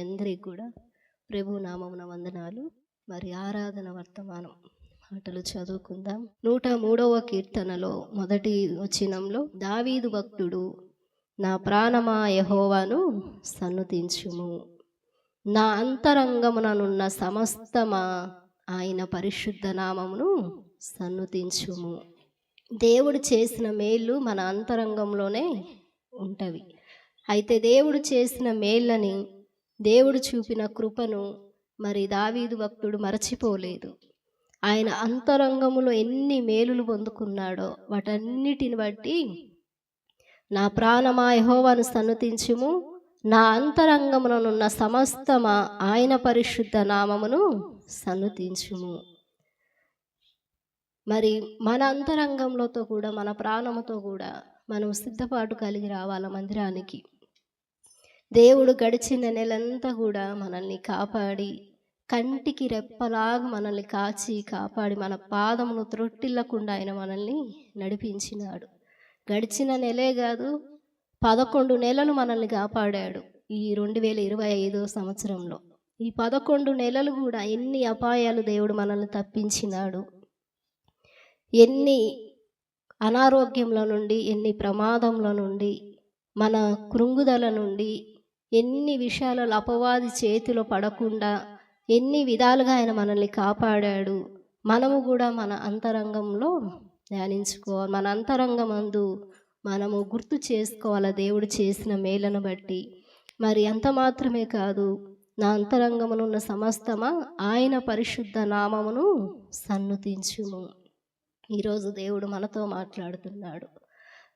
అందరికి కూడా ప్రభు నామమున వందనాలు. మరి ఆరాధన వర్తమానం మాటలు చదువుకుందాం. నూట మూడవ కీర్తనలో మొదటి వచనంలో దావీదు భక్తుడు నా ప్రాణమా యహోవాను సన్నుతించుము. నా అంతరంగముననున్న సమస్తమా ఆయన పరిశుద్ధ నామమును సన్నుతించుము. దేవుడు చేసిన మేళ్ళు మన అంతరంగంలోనే ఉంటవి. అయితే దేవుడు చేసిన మేళ్ళని దేవుడు చూపిన కృపను మరి దావీదు భక్తుడు మరచిపోలేదు. ఆయన అంతరంగములో ఎన్ని మేలులు పొందుకున్నాడో వాటన్నిటిని బట్టి నా ప్రాణమా యహోవాను సన్నతించుము నా అంతరంగముననున్న సమస్తమా ఆయన పరిశుద్ధ నామమును సన్నుతించుము మరి మన అంతరంగంలోతో కూడా మన ప్రాణముతో కూడా మనం సిద్ధపాటు కలిగి రావాల మందిరానికి? దేవుడు గడిచిన నెలంతా కూడా మనల్ని కాపాడి కంటికి రెప్పలాగా మనల్ని కాచి కాపాడి మన పాదమును త్రొట్టిల్లకుండా ఆయన మనల్ని నడిపించినాడు. గడిచిన నెలే కాదు పదకొండు నెలలు మనల్ని కాపాడాడు ఈ రెండు వేల ఇరవై ఐదో సంవత్సరంలో. ఈ పదకొండు నెలలు కూడా ఎన్ని అపాయాలు దేవుడు మనల్ని తప్పించినాడు ఎన్ని అనారోగ్యంలో నుండి ఎన్ని ప్రమాదంల నుండి మన కృంగుదల నుండి ఎన్ని విషయాలలో అపవాది చేతిలో పడకుండా ఎన్ని విధాలుగా ఆయన మనల్ని కాపాడాడు మనము కూడా మన అంతరంగంలో ధ్యానించుకోవాలి. మన అంతరంగమందు మనము గుర్తు చేసుకోవాలి దేవుడు చేసిన మేలను బట్టి? మరి అంత మాత్రమే కాదు నా అంతరంగమునున్న సమస్తమా ఆయన పరిశుద్ధ నామమును సన్నుతించుము. ఈరోజు దేవుడు మనతో మాట్లాడుతున్నాడు.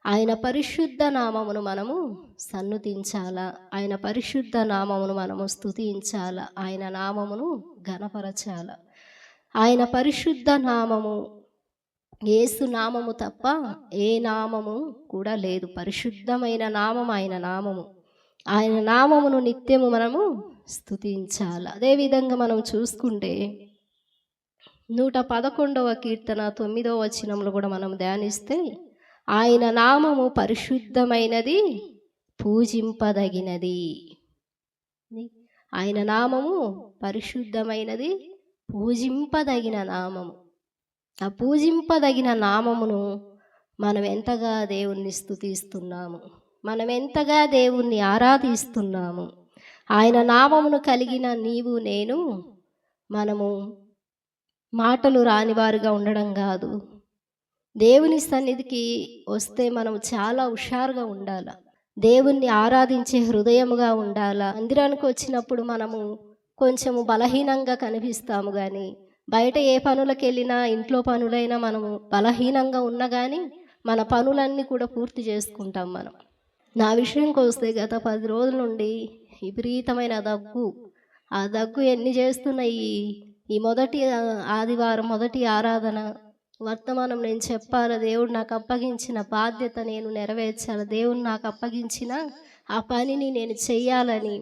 ఆయన పరిశుద్ధ నామమును మనము సన్నుతించాలా? ఆయన పరిశుద్ధ నామమును మనము స్తుతించాలా? ఆయన నామమును ఘనపరచాల? ఆయన పరిశుద్ధ నామము ఏసు నామము తప్ప ఏ నామము కూడా లేదు. పరిశుద్ధమైన నామం ఆయన నామము. ఆయన నామమును నిత్యము మనము స్థుతించాలి అదేవిధంగా మనం చూసుకుంటే నూట పదకొండవ కీర్తన తొమ్మిదవ వచనంలో కూడా మనం ధ్యానిస్తే ఆయన నామము పరిశుద్ధమైనది పూజింపదగినది. ఆయన నామము పరిశుద్ధమైనది పూజింపదగిన నామము. ఆ పూజింపదగిన నామమును మనం ఎంతగా దేవుణ్ణి స్థుతిస్తున్నాము మనం ఎంతగా దేవుణ్ణి ఆరాధిస్తున్నాము? ఆయన నామమును కలిగిన నీవు నేను మనము మాటలు రానివారుగా ఉండడం కాదు. దేవుని సన్నిధికి వస్తే మనం చాలా హుషారుగా ఉండాల. దేవుణ్ణి ఆరాధించే హృదయముగా ఉండాల. మందిరానికి వచ్చినప్పుడు మనము కొంచెము బలహీనంగా కనిపిస్తాము కానీ బయట ఏ పనులకు వెళ్ళినా ఇంట్లో పనులైనా మనము బలహీనంగా ఉన్నా కానీ మన పనులన్నీ కూడా పూర్తి చేసుకుంటాం మనం. నా విషయంకి వస్తే గత పది రోజుల నుండి విపరీతమైన దగ్గు. ఆ దగ్గు ఎన్ని చేస్తున్నాయి ఈ మొదటి ఆదివారం మొదటి ఆరాధన వర్తమానం నేను చెప్పాలి దేవుడు నాకు అప్పగించిన బాధ్యత నేను నెరవేర్చాలి దేవుడు నాకు అప్పగించిన ఆ పనిని నేను చెయ్యాలని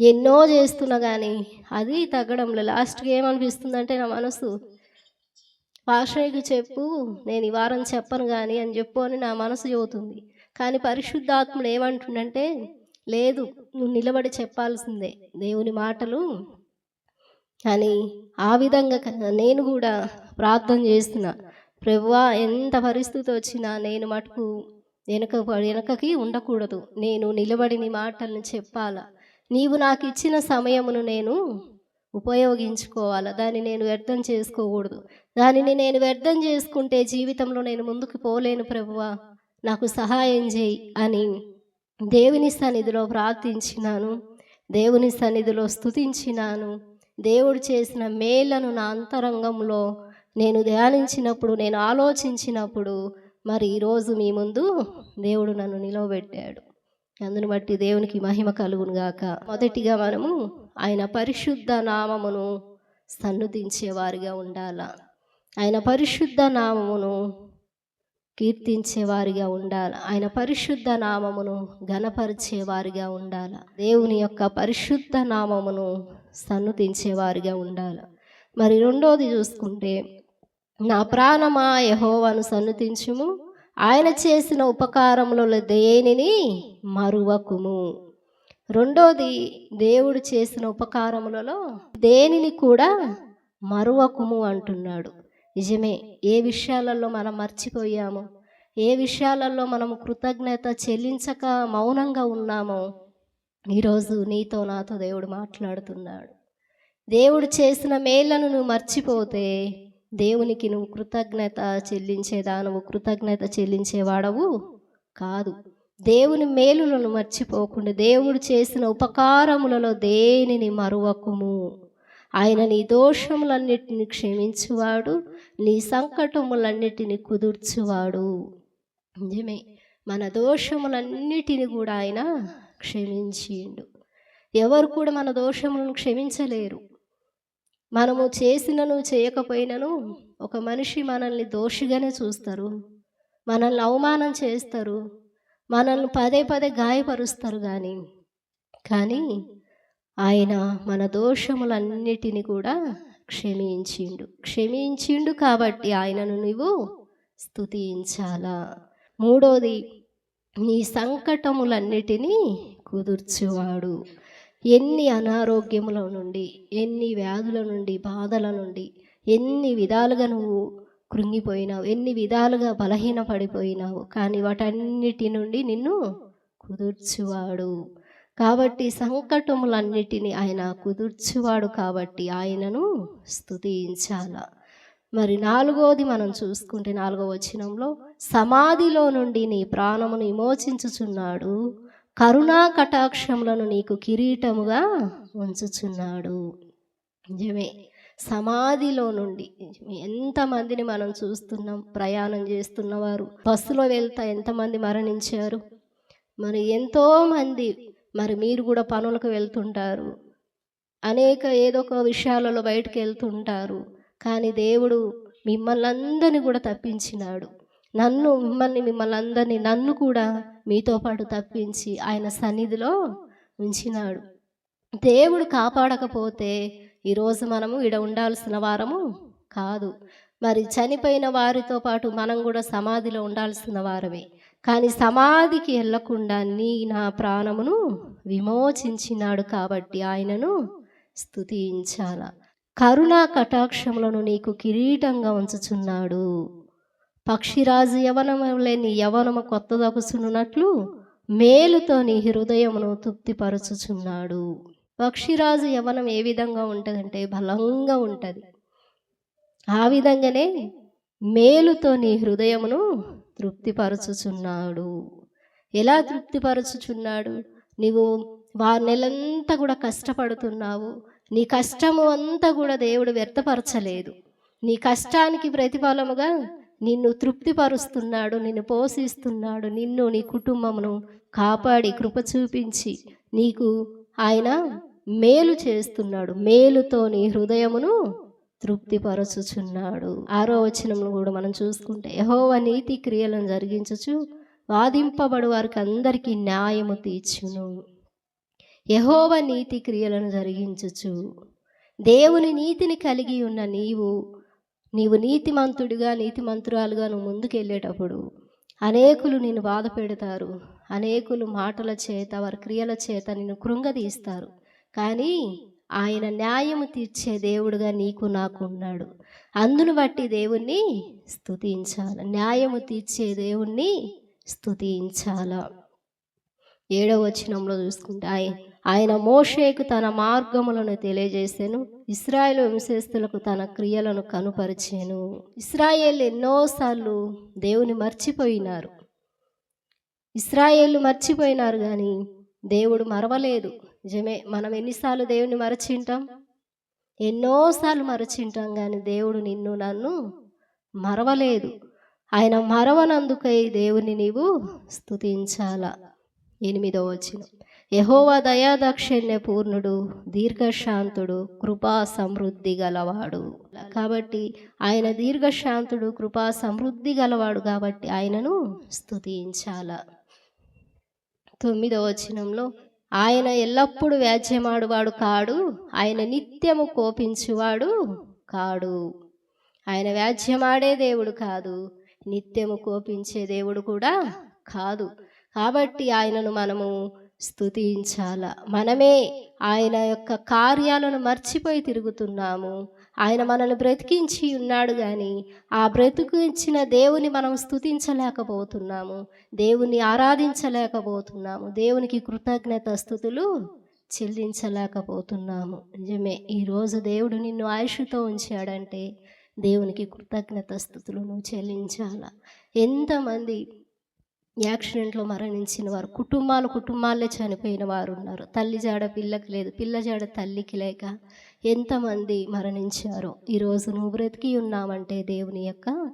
ఎన్నో చేస్తున్నా కానీ అది తగ్గడంలో. లాస్ట్కి ఏమనిపిస్తుందంటే నా మనసు పాషయ్యకు చెప్పు నేను ఈ వారం చెప్పను కానీ అని చెప్పు అని నా మనసు చెబుతుంది. కానీ పరిశుద్ధాత్ముడు ఏమంటుండంటే లేదు నువ్వు నిలబడి చెప్పాల్సిందే దేవుని మాటలు కానీ ఆ విధంగా నేను కూడా ప్రార్థన చేస్తున్నా. ప్రభువా ఎంత పరిస్థితి వచ్చినా నేను మటుకు వెనక వెనకకి ఉండకూడదు. నేను నిలబడి నీ మాటలను చెప్పాలా. నీవు నాకు ఇచ్చిన సమయమును నేను ఉపయోగించుకోవాలా. దాన్ని నేను వ్యర్థం చేసుకోకూడదు. దానిని నేను వ్యర్థం చేసుకుంటే జీవితంలో నేను ముందుకు పోలేను ప్రభువా. నాకు సహాయం చేయి అని దేవుని సన్నిధిలో ప్రార్థించినాను. దేవుని సన్నిధిలో స్థుతించినాను దేవుడు చేసిన మేళ్ళను నా అంతరంగంలో నేను ధ్యానించినప్పుడు నేను ఆలోచించినప్పుడు మరి ఈరోజు మీ ముందు దేవుడు నన్ను నిలవబెట్టాడు. అందును బట్టి దేవునికి మహిమ కలుగును గాక. మొదటిగా మనము ఆయన పరిశుద్ధ నామమును సన్నుదించేవారిగా ఉండాల? ఆయన పరిశుద్ధ నామమును కీర్తించేవారిగా ఉండాలి. ఆయన పరిశుద్ధ నామమును ఘనపరిచేవారిగా ఉండాలి. దేవుని యొక్క పరిశుద్ధ నామమును సన్నుతించేవారిగా ఉండాలి. మరి రెండోది చూసుకుంటే నా ప్రాణమా యహోవాను సన్నుతించుము? ఆయన చేసిన ఉపకారములలో దేనిని? మరువకుము. రెండోది దేవుడు చేసిన ఉపకారములలో దేనిని కూడా మరువకుము అంటున్నాడు. నిజమే ఏ విషయాలలో మనం మర్చిపోయాము ఏ విషయాలలో మనము కృతజ్ఞత చెల్లించక మౌనంగా ఉన్నామో ఈరోజు నీతో నాతో దేవుడు మాట్లాడుతున్నాడు. దేవుడు చేసిన మేళ్ళను నువ్వు మర్చిపోతే దేవునికి నువ్వు కృతజ్ఞత చెల్లించేదా నువ్వు కృతజ్ఞత చెల్లించేవాడవు కాదు. దేవుని మేలులను మర్చిపోకుండా దేవుడు చేసిన ఉపకారములలో దేనిని మరువకుము? ఆయన నీ దోషములన్నిటిని క్షమించువాడు నీ సంకటములన్నిటిని కుదుర్చువాడు. నిజమే మన దోషములన్నిటిని కూడా ఆయన క్షమించిండు. ఎవరు కూడా మన దోషములను క్షమించలేరు. మనము చేసినను చేయకపోయినను ఒక మనిషి మనల్ని దోషిగానే చూస్తారు మనల్ని అవమానం చేస్తారు మనల్ని పదే పదే గాయపరుస్తారు కానీ కానీ ఆయన మన దోషములన్నిటిని కూడా క్షమించిండు. క్షమించిండు కాబట్టి ఆయనను నువ్వు స్తుతించాలా. మూడోది నీ సంకటములన్నిటినీ కుదుర్చువాడు. ఎన్ని అనారోగ్యముల నుండి ఎన్ని వ్యాధుల నుండి బాధల నుండి ఎన్ని విధాలుగా నువ్వు కృంగిపోయినావు ఎన్ని విధాలుగా బలహీన పడిపోయినావు కానీ వాటన్నిటి నుండి నిన్ను కుదుర్చువాడు. కాబట్టి సంకటములన్నిటిని ఆయన కుదుర్చువాడు కాబట్టి ఆయనను స్థుతించాల మరి నాలుగోది మనం చూసుకుంటే నాలుగో వచనంలో సమాధిలో నుండి నీ ప్రాణమును విమోచించుచున్నాడు కరుణా కటాక్షములను నీకు కిరీటముగా ఉంచుచున్నాడు. నిజమే సమాధిలో నుండి ఎంతమందిని మనం చూస్తున్నాం ప్రయాణం చేస్తున్నవారు బస్సులో వెళ్తా ఎంతమంది మరణించారు మరి ఎంతోమంది మరి మీరు కూడా పనులకు వెళ్తుంటారు. అనేక ఏదో ఒక విషయాలలో బయటకు వెళ్తుంటారు. కానీ దేవుడు మిమ్మల్ని అందరినీ కూడా తప్పించినాడు. నన్ను మిమ్మల్ని మిమ్మల్ని అందరినీ నన్ను కూడా మీతో పాటు తప్పించి ఆయన సన్నిధిలో ఉంచినాడు. దేవుడు కాపాడకపోతే ఈరోజు మనము ఇడ ఉండాల్సిన వారము కాదు. మరి చనిపోయిన వారితో పాటు మనం కూడా సమాధిలో ఉండాల్సిన వారమే. కానీ సమాధికి వెళ్ళకుండా నీ నా ప్రాణమును విమోచించినాడు కాబట్టి ఆయనను స్థుతించాల కరుణా కటాక్షములను నీకు కిరీటంగా ఉంచుచున్నాడు. పక్షిరాజు యవనములే లేని యవనము కొత్తదగుచున్నట్లు మేలుతో నీ హృదయమును తృప్తిపరచుచున్నాడు. పక్షిరాజు యవనం ఏ విధంగా ఉంటుందంటే బలంగా ఉంటుంది. ఆ విధంగానే మేలుతో నీ హృదయమును తృప్తిపరచుచున్నాడు. ఎలా తృప్తిపరచుచున్నాడు? నీవు వారి నెలంతా కూడా కష్టపడుతున్నావు. నీ కష్టము అంతా కూడా దేవుడు వ్యర్థపరచలేదు. నీ కష్టానికి ప్రతిఫలముగా నిన్ను తృప్తిపరుస్తున్నాడు నిన్ను పోషిస్తున్నాడు నిన్ను నీ కుటుంబమును కాపాడి కృప చూపించి నీకు ఆయన మేలు చేస్తున్నాడు. మేలుతో నీ హృదయమును తృప్తిపరచుచున్నాడు ఆరో వచనంలో కూడా మనం చూసుకుంటే యహోవ నీతి క్రియలను జరిగించచ్చు వాదింపబడు వారికి అందరికీ న్యాయము తీర్చును. యహోవ నీతి క్రియలను జరిగించచ్చు దేవుని నీతిని కలిగి ఉన్న నీవు నీవు నీతిమంతుడిగా నీతిమంతురాలుగా నువ్వు ముందుకెళ్ళేటప్పుడు అనేకులు నేను బాధ పెడతారు అనేకులు మాటల చేత వారి క్రియల చేత నిన్ను కృంగదీస్తారు. కానీ ఆయన న్యాయము తీర్చే దేవుడుగా నీకు నాకు ఉన్నాడు. అందును బట్టి దేవుణ్ణి స్థుతించాలి న్యాయము తీర్చే దేవుణ్ణి స్థుతించాల ఏడవ వచనంలో చూసుకుంటే ఆయన ఆయన మోషేకు తన మార్గములను తెలియజేసాను ఇస్రాయేల్ వంశస్థులకు తన క్రియలను కనుపరిచాను. ఇస్రాయేల్ ఎన్నోసార్లు దేవుని మర్చిపోయినారు. ఇస్రాయేళ్ళు మర్చిపోయినారు కానీ దేవుడు మరవలేదు. నిజమే మనం ఎన్నిసార్లు దేవుని మరచింటాం? ఎన్నోసార్లు మరచింటాం కానీ దేవుడు నిన్ను నన్ను మరవలేదు. ఆయన మరవనందుకై దేవుని నీవు స్థుతించాల ఎనిమిదో వచ్చిన యహోవా దయాదాక్షిణ్య పూర్ణుడు దీర్ఘశాంతుడు కృపా సమృద్ధి గలవాడు. కాబట్టి ఆయన దీర్ఘశాంతుడు కృపా సమృద్ధి గలవాడు కాబట్టి ఆయనను స్థుతించాల తొమ్మిదవ వచనంలో ఆయన ఎల్లప్పుడూ వ్యాజ్యమాడువాడు కాడు ఆయన నిత్యము కోపించువాడు కాడు. ఆయన వ్యాజ్యమాడే దేవుడు కాదు నిత్యము కోపించే దేవుడు కూడా కాదు. కాబట్టి ఆయనను మనము స్థుతించాల మనమే ఆయన యొక్క కార్యాలను మర్చిపోయి తిరుగుతున్నాము. ఆయన మనల్ని బ్రతికించి ఉన్నాడు కానీ ఆ బ్రతికించిన దేవుని మనం స్తుతించలేకపోతున్నాము. దేవుని ఆరాధించలేకపోతున్నాము. దేవునికి కృతజ్ఞత స్థుతులు చెల్లించలేకపోతున్నాము. నిజమే ఈరోజు దేవుడు నిన్ను ఆయుష్తో ఉంచాడంటే దేవునికి కృతజ్ఞత స్థుతులు నువ్వు చెల్లించాలా. ఎంతమంది యాక్సిడెంట్లో మరణించిన వారు కుటుంబాలు కుటుంబాలే చనిపోయిన వారు ఉన్నారు. తల్లి జాడ పిల్లకి లేదు పిల్ల జాడ తల్లికి లేక ఎంతమంది మరణించారో. ఈరోజు నువ్వు బ్రతికి ఉన్నామంటే దేవుని యొక్క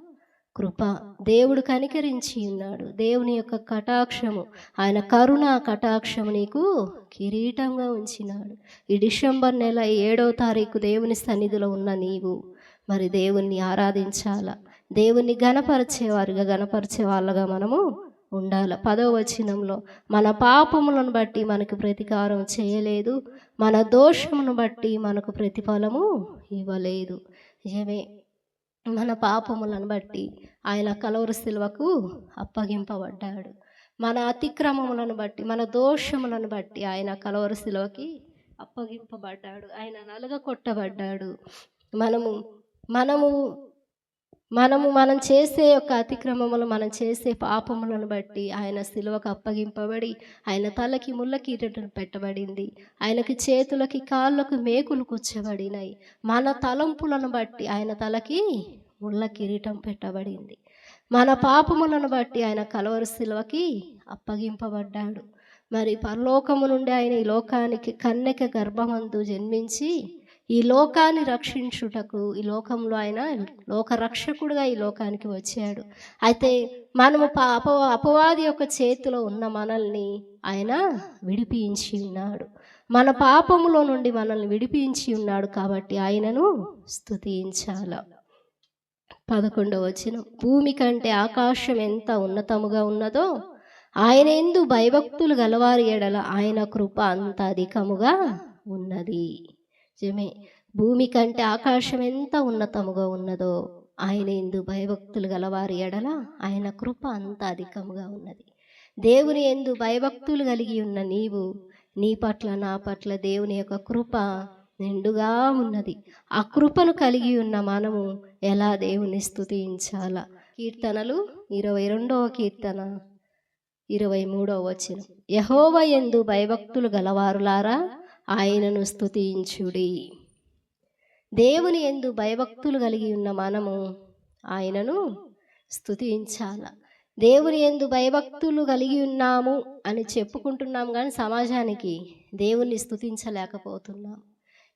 కృప. దేవుడు కనికరించి ఉన్నాడు. దేవుని యొక్క కటాక్షము. ఆయన కరుణ కటాక్షము నీకు కిరీటంగా ఉంచినాడు. ఈ డిసెంబర్ నెల ఏడవ తారీఖు దేవుని సన్నిధిలో ఉన్న నీవు మరి దేవుణ్ణి ఆరాధించాలా? దేవుణ్ణి గణపరిచేవారుగా గణపరిచే వాళ్ళగా మనము ఉండాలి. పదవ వచనంలో మన పాపములను బట్టి మనకు ప్రతీకారం చేయలేదు మన దోషమును బట్టి మనకు ప్రతిఫలము ఇవ్వలేదు. నిజమే మన పాపములను బట్టి ఆయన కలవరు శిల్వకు అప్పగింపబడ్డాడు. మన అతిక్రమములను బట్టి మన దోషములను బట్టి ఆయన కలవరు శిల్వకి అప్పగింపబడ్డాడు. ఆయన నలుగ కొట్టబడ్డాడు. మనము మనము మనము మనం చేసే యొక్క అతిక్రమములు మనం చేసే పాపములను బట్టి ఆయన సిలువకు అప్పగింపబడి ఆయన తలకి ముళ్ళ కిరీటం పెట్టబడింది. ఆయనకి చేతులకి కాళ్ళకు మేకులు కూర్చబడినాయి. మన తలంపులను బట్టి ఆయన తలకి ముళ్ళ కిరీటం పెట్టబడింది. మన పాపములను బట్టి ఆయన కలవరు శిలువకి అప్పగింపబడ్డాడు. మరి పరలోకము నుండి ఆయన ఈ లోకానికి కన్నెక గర్భమందు జన్మించి ఈ లోకాన్ని రక్షించుటకు ఈ లోకంలో ఆయన లోకరక్షకుడుగా ఈ లోకానికి వచ్చాడు. అయితే మనము పా- అప అపవాది యొక్క చేతిలో ఉన్న మనల్ని ఆయన విడిపించి ఉన్నాడు. మన పాపములో నుండి మనల్ని విడిపించి ఉన్నాడు కాబట్టి ఆయనను స్థుతించాల పదకొండవ వచ్చిన భూమి కంటే ఆకాశం ఎంత ఉన్నతముగా ఉన్నదో ఆయన ఎందు భయభక్తులు గలవారి ఎడల ఆయన కృప అంత అధికముగా ఉన్నది. నిజమే భూమి కంటే ఆకాశం ఎంత ఉన్నతముగా ఉన్నదో ఆయన ఎందు భయభక్తులు గలవారి ఎడల ఆయన కృప అంత అధికముగా ఉన్నది. దేవుని ఎందు భయభక్తులు కలిగి ఉన్న నీవు నీ పట్ల నా పట్ల దేవుని యొక్క కృప నిండుగా ఉన్నది. ఆ కృపను కలిగి ఉన్న మనము ఎలా దేవుని స్తుతించాలా కీర్తనలు ఇరవై రెండవ కీర్తన ఇరవై మూడవ వచ్చిన యహోవ ఎందు భయభక్తులు గలవారులారా? ఆయనను స్థుతించుడి దేవుని ఎందు భయభక్తులు కలిగి ఉన్న మనము ఆయనను స్థుతించాల దేవుని ఎందు భయభక్తులు కలిగి ఉన్నాము అని చెప్పుకుంటున్నాం కానీ సమాజానికి దేవుణ్ణి స్థుతించలేకపోతున్నాం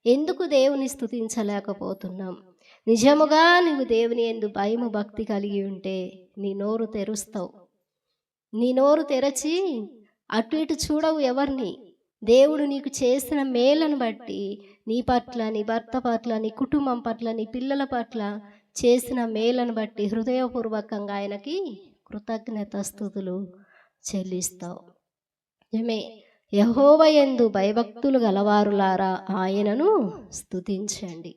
ఎందుకు దేవుని స్థుతించలేకపోతున్నాం నిజముగా నువ్వు దేవుని ఎందు భయము భక్తి కలిగి ఉంటే నీ నోరు తెరుస్తావు. నీ నోరు తెరచి అటు ఇటు చూడవు ఎవరిని. దేవుడు నీకు చేసిన మేలను బట్టి నీ పట్ల నీ భర్త పట్ల నీ కుటుంబం పట్ల నీ పిల్లల పట్ల చేసిన మేలను బట్టి హృదయపూర్వకంగా ఆయనకి కృతజ్ఞత స్థుతులు చెల్లిస్తావు. ఏమే యహోవ యందు భయభక్తులు గలవారులారా ఆయనను స్థుతించండి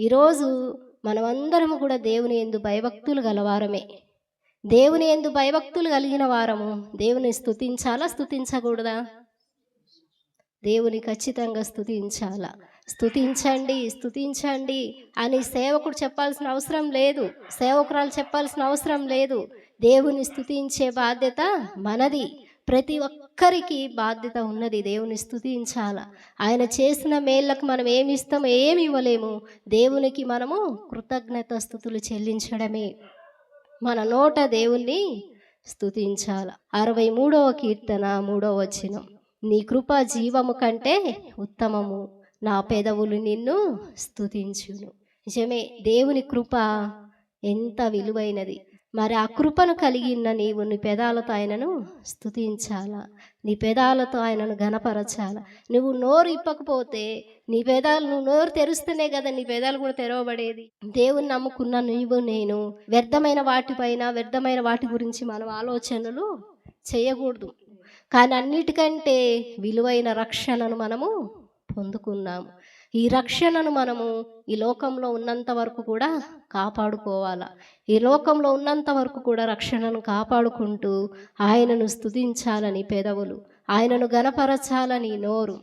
ఈరోజు మనమందరము కూడా దేవుని ఎందు భయభక్తులు గలవారమే. దేవుని ఎందు భయభక్తులు కలిగిన వారము దేవుని స్థుతించాలా స్థుతించకూడదా దేవుని ఖచ్చితంగా స్థుతించాల స్థుతించండి స్థుతించండి అని సేవకుడు చెప్పాల్సిన అవసరం లేదు. సేవకురాలు చెప్పాల్సిన అవసరం లేదు. దేవుని స్థుతించే బాధ్యత మనది. ప్రతి ఒక్కరికి బాధ్యత ఉన్నది దేవుని స్థుతించాల ఆయన చేసిన మేళ్ళకు మనం ఏమి ఇస్తామో ఏమి ఇవ్వలేము. దేవునికి మనము కృతజ్ఞత స్థుతులు చెల్లించడమే. మన నోట దేవుణ్ణి స్థుతించాల అరవై మూడవ కీర్తన మూడవ వచనం. నీ కృప జీవము కంటే ఉత్తమము. నా పెదవులు నిన్ను స్థుతించును నిజమే దేవుని కృప ఎంత విలువైనది. మరి ఆ కృపను కలిగి ఉన్న నీవు నీ పెదాలతో ఆయనను స్థుతించాలా నీ పెదాలతో ఆయనను గనపరచాలా నువ్వు నోరు ఇప్పకపోతే నీ పెదాలు నువ్వు నోరు తెరుస్తేనే కదా నీ పెదాలు కూడా తెరవబడేది. దేవుని నమ్ముకున్న నీవు నేను వ్యర్థమైన వాటిపైన వ్యర్థమైన వాటి గురించి మనం ఆలోచనలు చేయకూడదు. కానీ అన్నిటికంటే విలువైన రక్షణను మనము పొందుకున్నాము. ఈ రక్షణను మనము ఈ లోకంలో ఉన్నంత వరకు కూడా కాపాడుకోవాలా. ఈ లోకంలో ఉన్నంత వరకు కూడా రక్షణను కాపాడుకుంటూ ఆయనను స్థుతించాలని పెదవులు ఆయనను గణపరచాలని నోరు.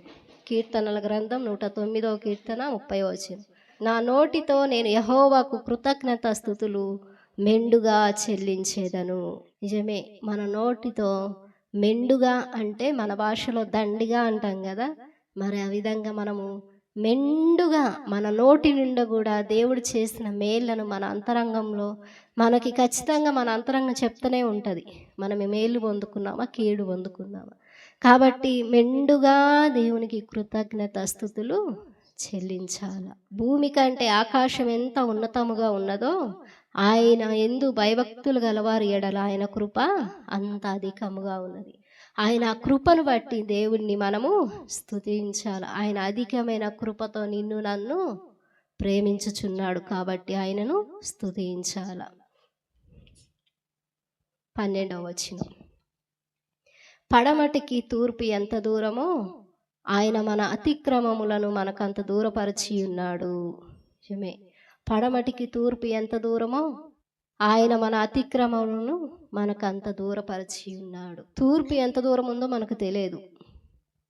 కీర్తనల గ్రంథం నూట తొమ్మిదవ కీర్తన ముప్పై వచ్చింది నా నోటితో నేను యహోవాకు కృతజ్ఞత స్థుతులు మెండుగా చెల్లించేదను. నిజమే మన నోటితో మెండుగా అంటే మన భాషలో దండిగా అంటాం కదా మరి ఆ విధంగా మనము మెండుగా మన నోటి నుండి కూడా దేవుడు చేసిన మేళ్ళను మన అంతరంగంలో మనకి ఖచ్చితంగా మన అంతరంగం చెప్తూనే ఉంటుంది. మనం మేలు పొందుకున్నామా కీడు పొందుకున్నామా? కాబట్టి మెండుగా దేవునికి కృతజ్ఞత స్థుతులు చెల్లించాల. భూమి కంటే ఆకాశం ఎంత ఉన్నతముగా ఉన్నదో ఆయన ఎందు భయభక్తులు గలవారు ఎడల ఆయన కృప అంత అధికముగా ఉన్నది. ఆయన ఆ కృపను బట్టి దేవుణ్ణి మనము స్థుతించాలి ఆయన అధికమైన కృపతో నిన్ను నన్ను ప్రేమించుచున్నాడు కాబట్టి ఆయనను స్థుతించాల పన్నెండవ వచనం. పడమటికి తూర్పు ఎంత దూరమో ఆయన మన అతిక్రమములను మనకంత దూరపరిచి ఉన్నాడు నిజమే పడమటికి తూర్పు ఎంత దూరమో ఆయన మన అతిక్రమములను మనకంత దూరపరిచి ఉన్నాడు. తూర్పు ఎంత దూరం ఉందో మనకు తెలియదు.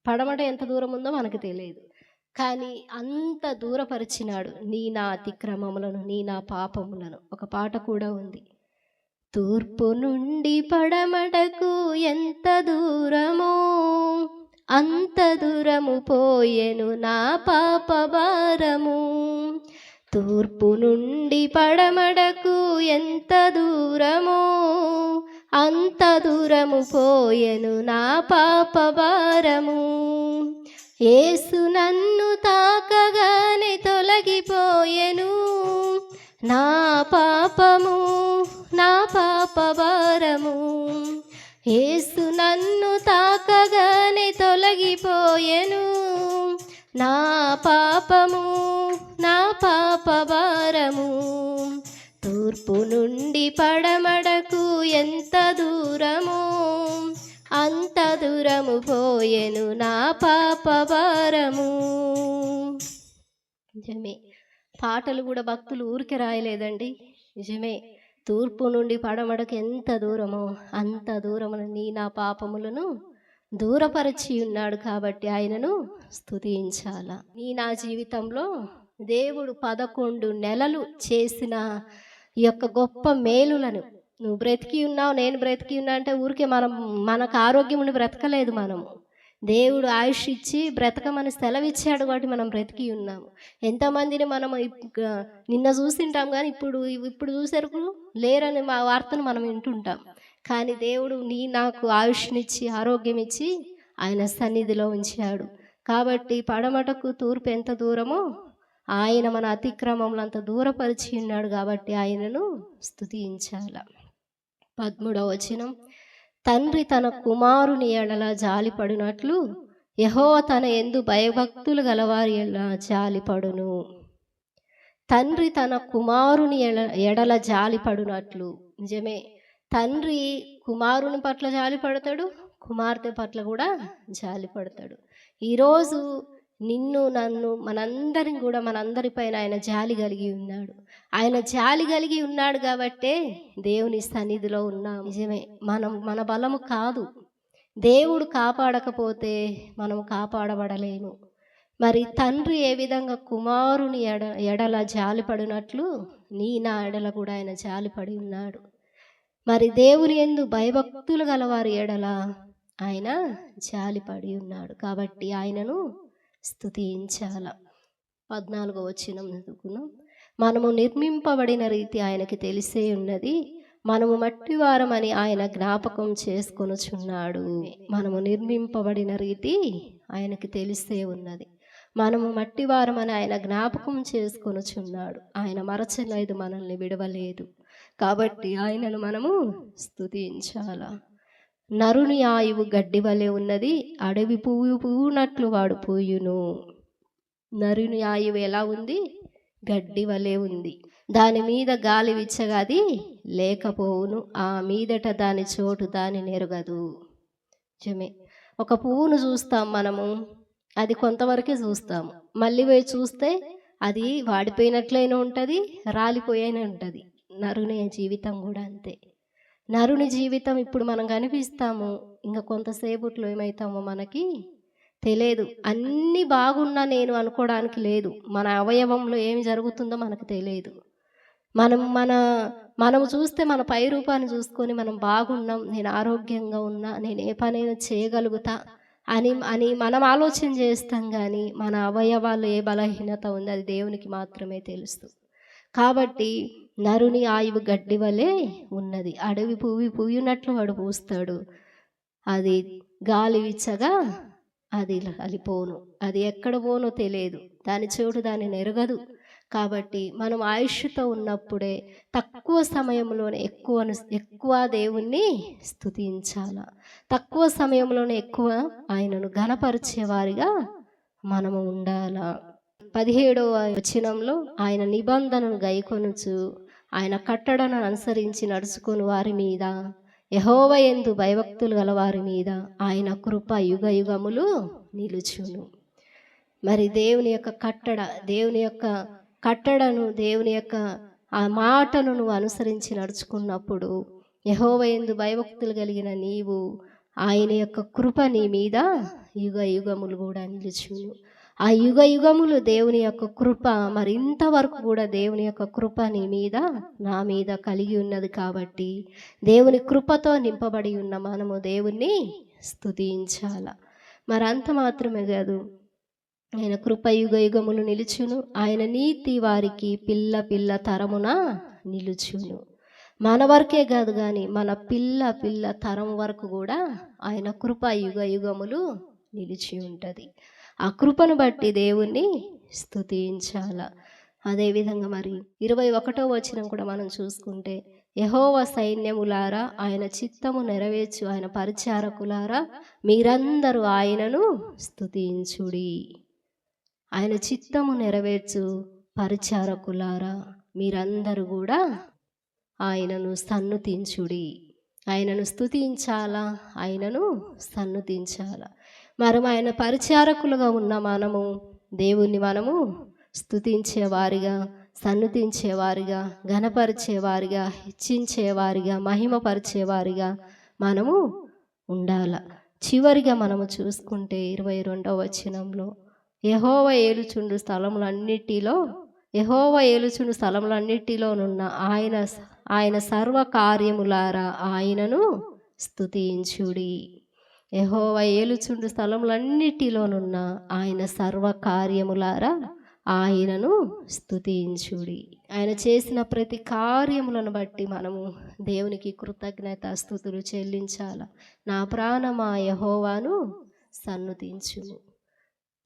పడమట ఎంత దూరం ఉందో మనకు తెలియదు. కానీ అంత దూరపరిచినాడు నీ నా అతిక్రమములను నీ నా పాపములను. ఒక పాట కూడా ఉంది. తూర్పు నుండి పడమటకు ఎంత దూరమో అంత దూరము పోయెను నా పాప భారము. తూర్పు నుండి పడమడకు ఎంత దూరమో అంత దూరము పోయెను నా పాప భారము. ఏసు నన్ను తాకగానే తొలగిపోయెను నా పాపము నా పాప భారము. ఏసు నన్ను తాకగానే తొలగిపోయెను నా పాపము నా పాప భారము తూర్పు నుండి పడమడకు ఎంత దూరము? అంత దూరము పోయెను నా పాప భారము నిజమే. పాటలు కూడా భక్తులు ఊరికే రాయలేదండి. నిజమే. తూర్పు నుండి పడమడకు ఎంత దూరమో అంత దూరమున నీ నా పాపములను దూరపరిచి ఉన్నాడు కాబట్టి ఆయనను స్తుతించాల? నీ నా జీవితంలో దేవుడు పదకొండు నెలలు చేసిన ఈ యొక్క గొప్ప మేలులను. నువ్వు బ్రతికి ఉన్నావు నేను బ్రతికి ఉన్నా అంటే ఊరికే మనం మనకు ఆరోగ్యం ఉండి బ్రతకలేదు మనము. దేవుడు ఆయుష్ ఇచ్చి బ్రతకమని సెలవిచ్చాడు కాబట్టి మనం బ్రతికి ఉన్నాము. ఎంతమందిని మనం నిన్న చూసింటాం కానీ ఇప్పుడు ఇప్పుడు చూసేరకు లేరని మా వార్తను మనం వింటుంటాం. కానీ దేవుడు నీ నాకు ఆయుష్నిచ్చి ఆరోగ్యం ఇచ్చి ఆయన సన్నిధిలో ఉంచాడు. కాబట్టి పడమటకు తూర్పు ఎంత దూరమో ఆయన మన అతిక్రమంలో అంత దూరపరిచి ఉన్నాడు కాబట్టి ఆయనను స్థుతించాల పద్మూడవ వచనం. తండ్రి తన కుమారుని ఎడల జాలిపడినట్లు యహో తన ఎందు భయభక్తులు గలవారి ఎడల జాలిపడును. తండ్రి తన కుమారుని ఎడ ఎడల జాలిపడునట్లు. నిజమే తండ్రి కుమారుని పట్ల జాలిపడతాడు కుమార్తె పట్ల కూడా జాలిపడతాడు. ఈరోజు నిన్ను నన్ను మనందరిని కూడా మనందరిపైన ఆయన జాలి కలిగి ఉన్నాడు. ఆయన జాలి కలిగి ఉన్నాడు కాబట్టే దేవుని సన్నిధిలో ఉన్నాం నిజమే. మనం మన బలము కాదు. దేవుడు కాపాడకపోతే మనం కాపాడబడలేము. మరి తండ్రి ఏ విధంగా కుమారుని ఎడ ఎడల జాలిపడినట్లు నీ నా ఎడల కూడా ఆయన జాలిపడి ఉన్నాడు. మరి దేవుని ఎందు భయభక్తులు గలవారి ఎడల ఆయన జాలిపడి ఉన్నాడు. కాబట్టి ఆయనను స్థుతించాల. పద్నాలుగో వచ్చినం చదువుకున్నాం మనము నిర్మింపబడిన రీతి ఆయనకి తెలిసే ఉన్నది. మనము మట్టివారమని ఆయన జ్ఞాపకం చేసుకొనుచున్నాడు. మనము నిర్మింపబడిన రీతి ఆయనకి తెలిసే ఉన్నది. మనము మట్టివారమని ఆయన జ్ఞాపకం చేసుకొనుచున్నాడు. ఆయన మరచలేదు మనల్ని విడవలేదు. కాబట్టి ఆయనను మనము స్థుతించాలా? నరుని ఆయువు గడ్డి వలె ఉన్నది అడవి పువ్వు పువ్వునట్లు వాడు పూయును. నరుని ఆయువు ఎలా ఉంది? గడ్డి వలె ఉంది. దాని మీద గాలి విచ్చగా అది లేకపోవును ఆ మీదట దాని చోటు దాని నెరగదు. నిజమే ఒక పువ్వును చూస్తాం మనము అది కొంతవరకే చూస్తాము మళ్ళీ పోయి చూస్తే అది వాడిపోయినట్లయినా ఉంటుంది రాలిపోయిన ఉంటుంది. నరుని జీవితం కూడా అంతే. నరుని జీవితం ఇప్పుడు మనం కనిపిస్తాము. ఇంకా కొంతసేపట్లో ఏమవుతామో మనకి తెలియదు. అన్నీ బాగున్నా నేను అనుకోవడానికి లేదు. మన అవయవంలో ఏమి జరుగుతుందో మనకు తెలియదు. మనం మన మనం చూస్తే మన పై రూపాన్ని చూసుకొని మనం బాగున్నాం నేను ఆరోగ్యంగా ఉన్నా నేను ఏ పనైనా చేయగలుగుతా అని అని మనం ఆలోచన చేస్తాం కానీ మన అవయవాలు ఏ బలహీనత ఉంది అది దేవునికి మాత్రమే తెలుసు. కాబట్టి నరుని ఆయువు గడ్డి వలె ఉన్నది. అడవి పువ్వి పువ్వునట్లు వాడు పూస్తాడు. అది గాలి విచ్చగా అది అలిపోను అది ఎక్కడ పోనో తెలియదు. దాని చోటు దాన్ని నెరగదు. కాబట్టి మనం ఆయుష్తో ఉన్నప్పుడే తక్కువ సమయంలోనే ఎక్కువ ఎక్కువ దేవుణ్ణి స్థుతించాల తక్కువ సమయంలోనే ఎక్కువ ఆయనను ఘనపరిచేవారిగా మనము ఉండాలా. పదిహేడవ వచనంలో ఆయన నిబంధనను గైకొనుచు ఆయన కట్టడను అనుసరించి నడుచుకుని వారి మీద యహోవ ఎందు భయభక్తులు గల వారి మీద ఆయన కృప యుగ యుగములు నిలుచును. మరి దేవుని యొక్క కట్టడ దేవుని యొక్క కట్టడను దేవుని యొక్క ఆ మాటను నువ్వు అనుసరించి నడుచుకున్నప్పుడు యహోవ ఎందు భయభక్తులు కలిగిన నీవు ఆయన యొక్క కృప నీ మీద యుగ యుగములు కూడా నిలుచును. ఆ యుగ యుగములు దేవుని యొక్క కృప. మరి ఇంతవరకు కూడా దేవుని యొక్క కృప నీ మీద నా మీద కలిగి ఉన్నది కాబట్టి దేవుని కృపతో నింపబడి ఉన్న మనము దేవుణ్ణి స్థుతించాల మరి అంత మాత్రమే కాదు ఆయన కృప యుగ యుగములు నిలుచును. ఆయన నీతి వారికి పిల్ల పిల్ల తరమున నిలుచును. మన వరకే కాదు కానీ మన పిల్ల పిల్ల తరం వరకు కూడా ఆయన కృప యుగ యుగములు నిలిచి ఉంటుంది. ఆ కృపను బట్టి దేవుణ్ణి స్థుతించాల అదేవిధంగా మరి ఇరవై ఒకటో వచనం కూడా మనం చూసుకుంటే యహోవ సైన్యములారా ఆయన చిత్తము నెరవేర్చు ఆయన పరిచారకులారా మీరందరూ ఆయనను స్థుతించుడి ఆయన చిత్తము నెరవేర్చు పరిచారకులారా మీరందరూ కూడా ఆయనను సన్నుతించుడి. ఆయనను స్థుతించాలా ఆయనను సన్నుతించాలా? మరి ఆయన పరిచారకులుగా ఉన్న మనము దేవుణ్ణి మనము స్థుతించేవారిగా సన్నుతించేవారిగా ఘనపరిచేవారిగా హెచ్చించేవారిగా మహిమపరిచేవారిగా మనము ఉండాల. చివరిగా మనము చూసుకుంటే ఇరవై రెండవ వచనంలో యహోవ ఏలుచుండు స్థలములన్నిటిలో యహోవ ఏలుచుండు స్థలములన్నిటిలోనున్న ఆయన ఆయన సర్వ కార్యములారా ఆయనను స్తుతించుడి. యహోవ ఏలుచుండు స్థలములన్నిటిలోనున్న ఆయన సర్వకార్యములారా ఆయనను స్తుతించుడి. ఆయన చేసిన ప్రతి కార్యములను బట్టి మనము దేవునికి కృతజ్ఞత స్థుతులు చెల్లించాల. నా ప్రాణమా యహోవాను సన్నుతించుము.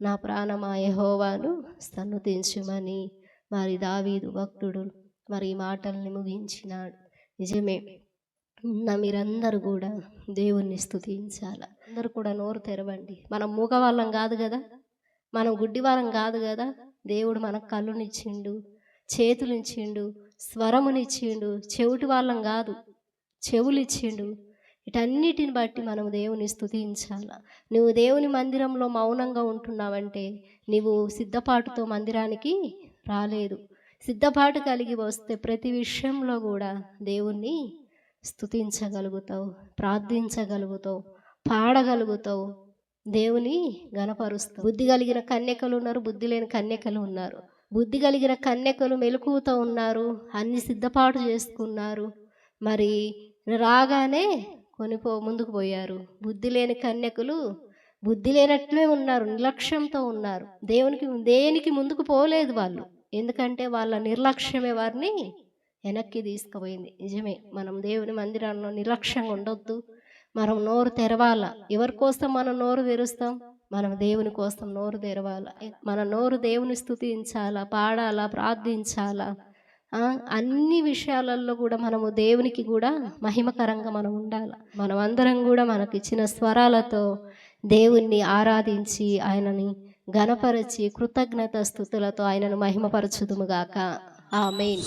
నా ప్రాణమా యహోవాను సన్నుతించుమని మరి దావీదు భక్తుడు మరి ఈ మాటల్ని ముగించినాడు. నిజమే ఉన్న మీరందరూ కూడా దేవుణ్ణి స్థుతించాల అందరూ కూడా నోరు తెరవండి. మనం మూగవాళ్ళం కాదు కదా? మనం గుడ్డివాళ్ళం కాదు కదా? దేవుడు మనకు కళ్ళునిచ్చిండు చేతులిచ్చిండు స్వరమునిచ్చిండు చెవిటి వాళ్ళం కాదు చెవులిచ్చిండు. వీటన్నిటిని బట్టి మనం దేవుని స్థుతించాల నువ్వు దేవుని మందిరంలో మౌనంగా ఉంటున్నావంటే నీవు సిద్ధపాటుతో మందిరానికి రాలేదు. సిద్ధపాటు కలిగి వస్తే ప్రతి విషయంలో కూడా దేవుణ్ణి స్తుతించగలుగుతావు ప్రార్థించగలుగుతావు పాడగలుగుతావు దేవుని గణపరుస్తావు బుద్ధి కలిగిన కన్యకలు ఉన్నారు బుద్ధి లేని కన్యకలు ఉన్నారు. బుద్ధి కలిగిన కన్యకలు మెలకువతో ఉన్నారు అన్ని సిద్ధపాటు చేసుకున్నారు. మరి రాగానే కొనిపో ముందుకు పోయారు. బుద్ధి లేని కన్యకులు బుద్ధి లేనట్లే ఉన్నారు నిర్లక్ష్యంతో ఉన్నారు. దేవునికి దేనికి ముందుకు పోలేదు వాళ్ళు. ఎందుకంటే వాళ్ళ నిర్లక్ష్యమే వారిని వెనక్కి తీసుకుపోయింది. నిజమే మనం దేవుని మందిరాల్లో నిర్లక్ష్యంగా ఉండొద్దు. మనం నోరు తెరవాల? ఎవరి కోసం మనం నోరు తెరుస్తాం? మనం దేవుని కోసం నోరు తెరవాల? మన నోరు దేవుని స్థుతించాలా? పాడాలా? ప్రార్థించాలా? అన్ని విషయాలలో కూడా మనము దేవునికి కూడా మహిమకరంగా మనం ఉండాలి? మనం అందరం కూడా మనకి ఇచ్చిన స్వరాలతో దేవుణ్ణి ఆరాధించి ఆయనని గణపరచి కృతజ్ఞత స్థుతులతో ఆయనను మహిమపరచుదుముగాక మెయిన్